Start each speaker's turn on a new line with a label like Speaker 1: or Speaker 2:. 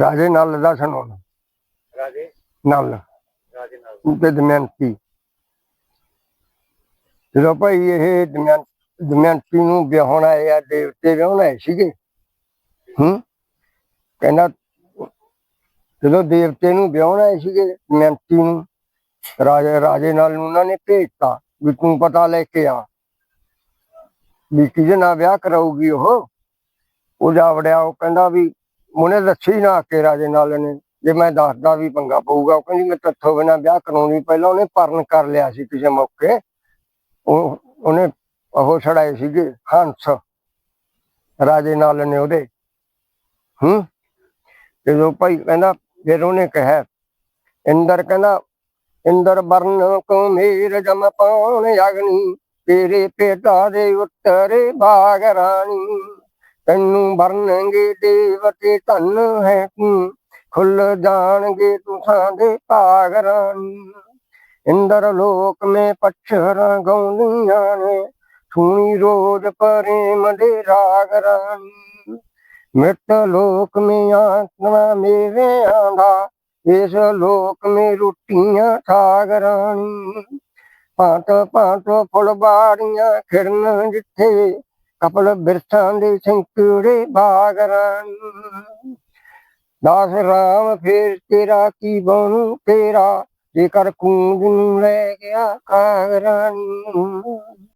Speaker 1: ਰਾਜੇ ਨਲ ਦਾ ਸੁਣਾਉਣਾ
Speaker 2: ਰਾਜੇ?
Speaker 1: ਨਲ।
Speaker 2: ਰਾਜੇ ਨਾਲ।
Speaker 1: ਤੇ ਦਮਯੰਤੀ। ਜਦੋਂ ਭਾਈ ਇਹ ਦਮਯੰ- ਦਮਯੰਤੀ ਨੂੰ ਵਿਆਹਣਾ ਆ ਦੇਵਤੇ ਵਿਆਹਣਾ ਸੀਗੇ ਹੂੰ? ਕਹਿੰਦਾ ਜਦੋਂ ਦੇਵਤੇ ਨੂੰ ਵਿਆਹਣਾ ਸੀਗੇ ਦਮਯੰਤੀ ਨੂੰ ਰਾਜੇ ਰਾਜੇ ਨਾਲ ਉਹਨਾਂ ਨੇ ਭੇਜਤਾ ਵੀ ਤੂੰ ਪਤਾ ਲੈ ਕੇ ਆ। ਵੀ ਕਿਹਦੇ ਨਾਲ ਵਿਆਹ ਕਰਾਊਗੀ ਉਹ? ਉਹ ਜਾ ਵੜਿਆ ਉਹ ਕਹਿੰਦਾ ਵੀ ਉਹਨੇ ਦੱਸੀ ਨਾ ਕੇ ਰਾਜੇ ਨਾਲ ਨੇ ਜੇ ਮੈਂ ਦੱਸਦਾ ਵੀ ਪੰਗਾ ਪਊਗਾ, ਉਹ ਕਹਿੰਦੀ ਮੈਂ ਤੱਥੋਂ ਬਿਨਾ ਵਿਆਹ ਕਰਾਉਣੀ, ਪਹਿਲਾਂ ਉਹਨੇ ਪਰਨ ਕਰ ਲਿਆ ਸੀ ਕਿਸੇ ਮੌਕੇ। ਉਹ, ਉਹਨੇ ਉਹ ਛੜਾਏ ਸੀਗੇ ਹੰਸ, ਰਾਜੇ ਨਾਲ ਨੇ ਉਹਦੇ। ਹੂੰ? ਜਦੋਂ ਭਾਈ ਕਹਿੰਦਾ, ਫਿਰ ਉਹਨੇ ਕਿਹਾ, ਇੰਦਰ ਕਹਿੰਦਾ, ਇੰਦਰ ਬਰਨ ਕੋ ਮੇਰ ਜਮ ਪਾਉਣ ਅਗਨੀ ਤੇਰੇ ਪੇਟਾ ਦੇ ਉੱਤਰੇ ਬਾਗ ਰਾਣੀ। ਤੈਨੂੰ ਵਰਨਗੇ ਦੇਵਤੇ ਧਨ ਹੈ ਤੂੰ, ਖੁੱਲ ਜਾਣਗੇ ਤੁਸਾਂ ਦੇ ਭਾਗ ਰਾਣੀ। ਇੰਦਰ ਲੋਕ ਮੇ ਪਛਰਾਂ ਗਾਉਂਦੀਆਂ ਨੇ, ਸੁਣੀ ਰੋਜ਼ ਪ੍ਰੇਮ ਦੇ ਰਾਗ ਰਾਣੀ। ਮਿੱਟ ਲੋਕ ਮੇ ਆਤਮਾ ਮੇਵਿਆਂ ਦਾ, ਇਸ ਲੋਕ ਮੇ ਰੋਟੀਆਂ ਠਾਗ ਰਾਣੀ। ਭਾਂਤ ਭਾਂਤ ਫੁਲਬਾੜੀਆਂ ਖਿੜਨ ਜਿੱਥੇ ਕਪਲ ਬਿਰਥਾਂ ਦੇ ਸੰਕੜੇ ਬਾਗ ਦਾਸ ਰਾਮ, ਫੇਰ ਤੇਰਾ ਕੀ ਬਣੂ? ਤੇਰਾ ਜੇਕਰ ਕੂੰਜ ਨੂੰ ਲੈ ਗਿਆ ਕਾਗਰਾਨੀ